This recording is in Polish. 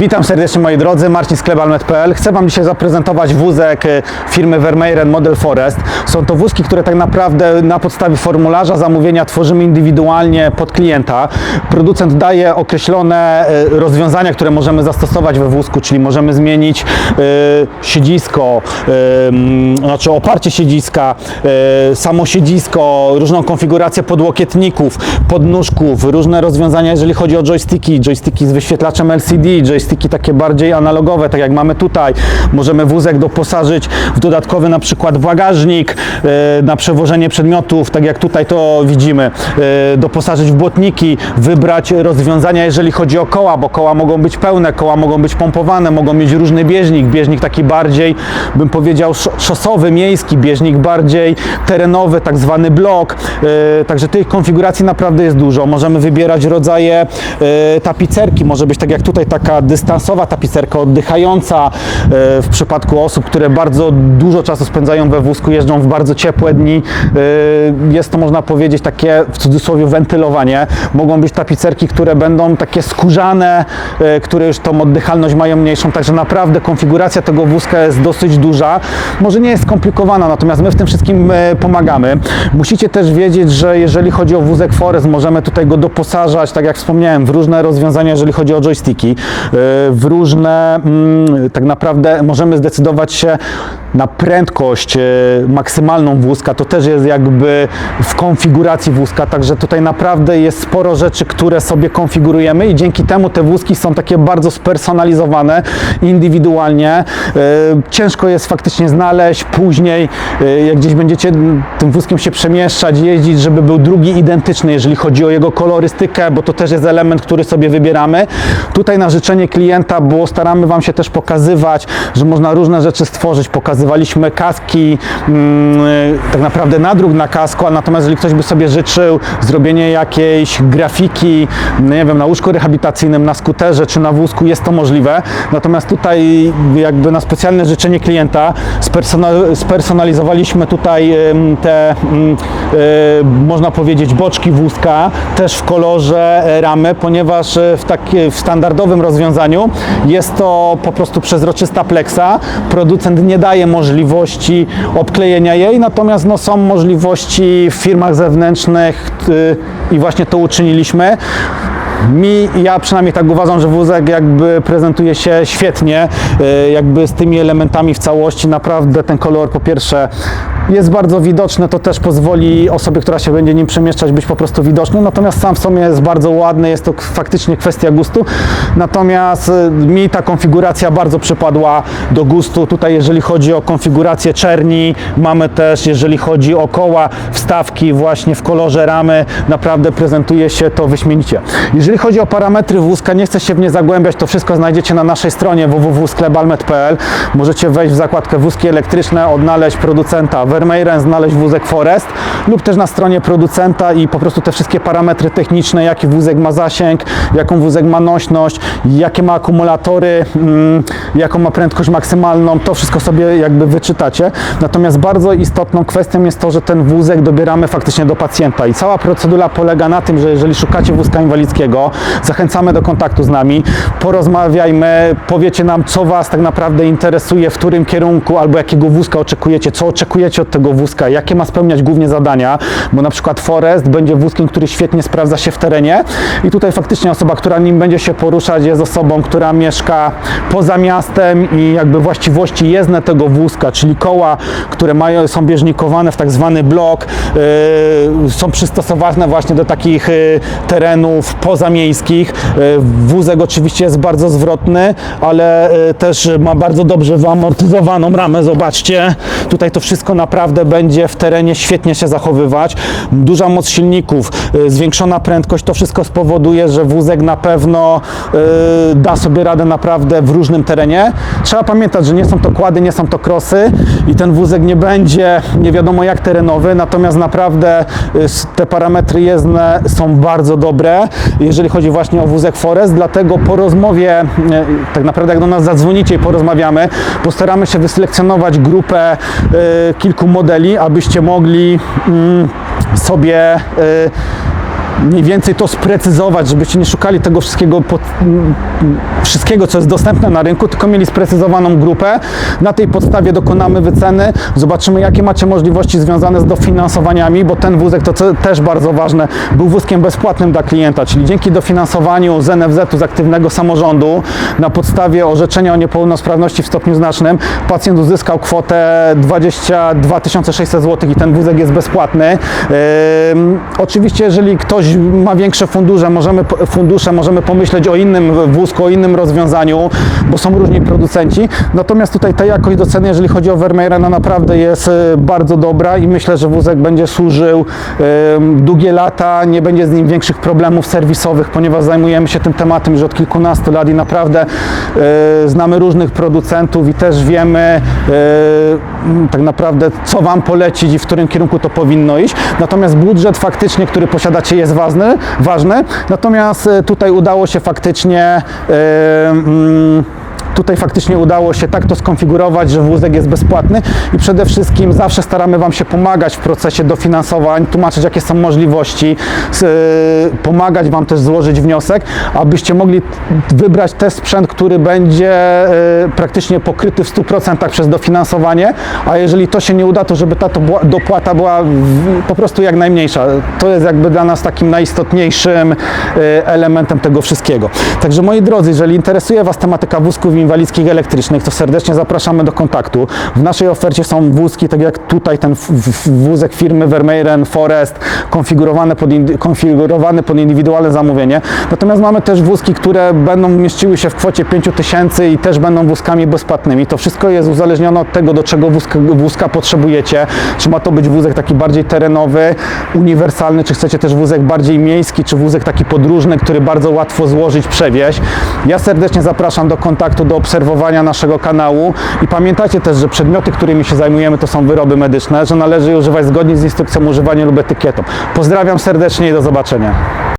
Witam serdecznie moi drodzy, Marcin sklebalmet.pl. Chcę Wam dzisiaj zaprezentować wózek e, firmy Vermeeren Model Forest. Są to wózki, które tak naprawdę na podstawie formularza zamówienia tworzymy indywidualnie pod klienta. Producent daje określone e, rozwiązania, które możemy zastosować we wózku, czyli możemy zmienić e, siedzisko, znaczy oparcie siedziska, samo siedzisko, różną konfigurację podłokietników, podnóżków, różne rozwiązania, jeżeli chodzi o joysticki, joysticki z wyświetlaczem LCD, joysticki takie bardziej analogowe, tak jak mamy tutaj. Możemy wózek doposażyć w dodatkowy na przykład bagażnik e, na przewożenie przedmiotów, tak jak tutaj to widzimy, e, doposażyć w błotniki, wybrać rozwiązania, jeżeli chodzi o koła, bo koła mogą być pełne, koła mogą być pompowane, mogą mieć różny bieżnik, bieżnik taki bardziej, bym powiedział, sz- szosowy, miejski, bieżnik bardziej terenowy, tak zwany blok. E, Także tych konfiguracji naprawdę jest dużo. Możemy wybierać rodzaje tapicerki. Może być tak jak tutaj taka dystansowa tapicerka oddychająca. E, W przypadku osób, które bardzo dużo czasu spędzają we wózku, jeżdżą w bardzo ciepłe dni, e, jest to można powiedzieć takie w cudzysłowie wentylowanie. Mogą być tapicerki, które będą takie skórzane, e, które już tą oddychalność mają mniejszą. Także naprawdę konfiguracja tego wózka jest dosyć duża. Może nie jest skomplikowana, natomiast my w tym wszystkim pomagamy. Musicie też wiedzieć, że jeżeli chodzi o wózek Forest, możemy tutaj go doposażać, tak jak wspomniałem, w różne rozwiązania, jeżeli chodzi o joysticki, w różne, mm, tak naprawdę możemy zdecydować się na prędkość e, maksymalną wózka, to też jest jakby w konfiguracji wózka, także tutaj naprawdę jest sporo rzeczy, które sobie konfigurujemy i dzięki temu te wózki są takie bardzo spersonalizowane, indywidualnie. E, Ciężko jest faktycznie znaleźć później, jak gdzieś będziecie tym wózkiem się przemieszczać, jeździć, żeby był drugi identyczny, jeżeli chodzi o jego kolorystykę, bo to też jest element, który sobie wybieramy. Tutaj na życzenie klienta, bo staramy Wam się też pokazywać, że można różne rzeczy stworzyć. Pokazywaliśmy kaski, mm, tak naprawdę nadruk na kasku, a natomiast jeżeli ktoś by sobie życzył zrobienie jakiejś grafiki, no nie wiem, na łóżku rehabilitacyjnym, na skuterze czy na wózku, jest to możliwe. Natomiast tutaj jakby na specjalne życzenie klienta spersonal, spersonalizowaliśmy tutaj te, mm, e, można powiedzieć, boczki wózka, też w kolorze e, ramy, ponieważ e, w, takie, w standardowym rozwiązaniu jest to po prostu przezroczysta pleksa. Producent nie daje możliwości obklejenia jej, natomiast no, są możliwości w firmach zewnętrznych y, i właśnie to uczyniliśmy. Mi, ja przynajmniej tak uważam, że wózek jakby prezentuje się świetnie, y, jakby z tymi elementami w całości. Naprawdę ten kolor po pierwsze jest bardzo widoczny, to też pozwoli osobie, która się będzie nim przemieszczać, być po prostu widoczny. Natomiast sam w sobie jest bardzo ładny, jest to faktycznie kwestia gustu. Natomiast y, mi ta konfiguracja bardzo przypadła do gustu. Tutaj jeżeli chodzi o konfigurację czerni, mamy też jeżeli chodzi o koła, wstawki właśnie w kolorze ramy, naprawdę prezentuje się to wyśmienicie. Jeżeli chodzi o parametry wózka, nie chcę się w nie zagłębiać, to wszystko znajdziecie na naszej stronie www.sklebalmet.pl. Możecie wejść w zakładkę wózki elektryczne, odnaleźć producenta Vermeeren, znaleźć wózek Forest lub też na stronie producenta i po prostu te wszystkie parametry techniczne, jaki wózek ma zasięg, jaką wózek ma nośność, jakie ma akumulatory, mm, jaką ma prędkość maksymalną, to wszystko sobie jakby wyczytacie. Natomiast bardzo istotną kwestią jest to, że ten wózek dobieramy faktycznie do pacjenta i cała procedura polega na tym, że jeżeli szukacie wózka inwalidzkiego, zachęcamy do kontaktu z nami, porozmawiajmy, powiecie nam, co Was tak naprawdę interesuje, w którym kierunku albo jakiego wózka oczekujecie, co oczekujecie od tego wózka, jakie ma spełniać głównie zadania, bo na przykład Forest będzie wózkiem, który świetnie sprawdza się w terenie. I tutaj faktycznie osoba, która nim będzie się poruszać, jest osobą, która mieszka poza miastem i jakby właściwości jezdne tego wózka, czyli koła, które mają, są bieżnikowane w tak zwany blok, yy, są przystosowane właśnie do takich yy, terenów pozamiejskich. Yy, wózek oczywiście jest bardzo zwrotny, ale yy, też ma bardzo dobrze wyamortyzowaną ramę, zobaczcie. Tutaj to wszystko naprawdę będzie w terenie świetnie się zachowywać. Duża moc silników, yy, zwiększona prędkość, to wszystko spowoduje, że wózek na pewno da sobie radę naprawdę w różnym terenie. Trzeba pamiętać, że nie są to kłady, nie są to krosy i ten wózek nie będzie nie wiadomo jak terenowy, natomiast naprawdę te parametry jezdne są bardzo dobre, jeżeli chodzi właśnie o wózek Forest, dlatego po rozmowie, y, tak naprawdę jak do nas zadzwonicie i porozmawiamy, postaramy się wyselekcjonować grupę y, kilku modeli, abyście mogli mm, sobie y, mniej więcej to sprecyzować, żebyście nie szukali tego wszystkiego, pod, wszystkiego, co jest dostępne na rynku, tylko mieli sprecyzowaną grupę. Na tej podstawie dokonamy wyceny, zobaczymy, jakie macie możliwości związane z dofinansowaniami, bo ten wózek, to też bardzo ważne, był wózkiem bezpłatnym dla klienta, czyli dzięki dofinansowaniu z NFZ-u, z aktywnego samorządu, na podstawie orzeczenia o niepełnosprawności w stopniu znacznym, pacjent uzyskał kwotę 22 600 zł i ten wózek jest bezpłatny. Ym, oczywiście, jeżeli ktoś ma większe fundusze, możemy, fundusze, możemy pomyśleć o innym wózku, o innym rozwiązaniu, bo są różni producenci. Natomiast tutaj ta jakość do ceny, jeżeli chodzi o Vermeerena, naprawdę jest y, bardzo dobra i myślę, że wózek będzie służył długie lata, nie będzie z nim większych problemów serwisowych, ponieważ zajmujemy się tym tematem już od kilkunastu lat i naprawdę y, znamy różnych producentów i też wiemy y, m, tak naprawdę, co Wam polecić i w którym kierunku to powinno iść. Natomiast budżet faktycznie, który posiadacie jest ważny, ważny. natomiast y, tutaj udało się faktycznie y, mm, Tutaj faktycznie udało się tak to skonfigurować, że wózek jest bezpłatny i przede wszystkim zawsze staramy Wam się pomagać w procesie dofinansowań, tłumaczyć jakie są możliwości, y, pomagać Wam też złożyć wniosek, abyście mogli wybrać ten sprzęt, który będzie y, praktycznie pokryty w 100% przez dofinansowanie, a jeżeli to się nie uda, to żeby ta dopłata była po prostu jak najmniejsza. To jest jakby dla nas takim najistotniejszym y, elementem tego wszystkiego. Także moi drodzy, jeżeli interesuje Was tematyka wózków inwalidzkich elektrycznych, to serdecznie zapraszamy do kontaktu. W naszej ofercie są wózki, tak jak tutaj ten wózek firmy Vermeeren Forest, konfigurowany pod, konfigurowany pod indywidualne zamówienie. Natomiast mamy też wózki, które będą mieściły się w kwocie 5000 i też będą wózkami bezpłatnymi. To wszystko jest uzależnione od tego, do czego wózka, wózka potrzebujecie. Czy ma to być wózek taki bardziej terenowy, uniwersalny, czy chcecie też wózek bardziej miejski, czy wózek taki podróżny, który bardzo łatwo złożyć, przewieźć. Ja serdecznie zapraszam do kontaktu, do obserwowania naszego kanału i pamiętajcie też, że przedmioty, którymi się zajmujemy, to są wyroby medyczne, że należy je używać zgodnie z instrukcją używania lub etykietą. Pozdrawiam serdecznie i do zobaczenia.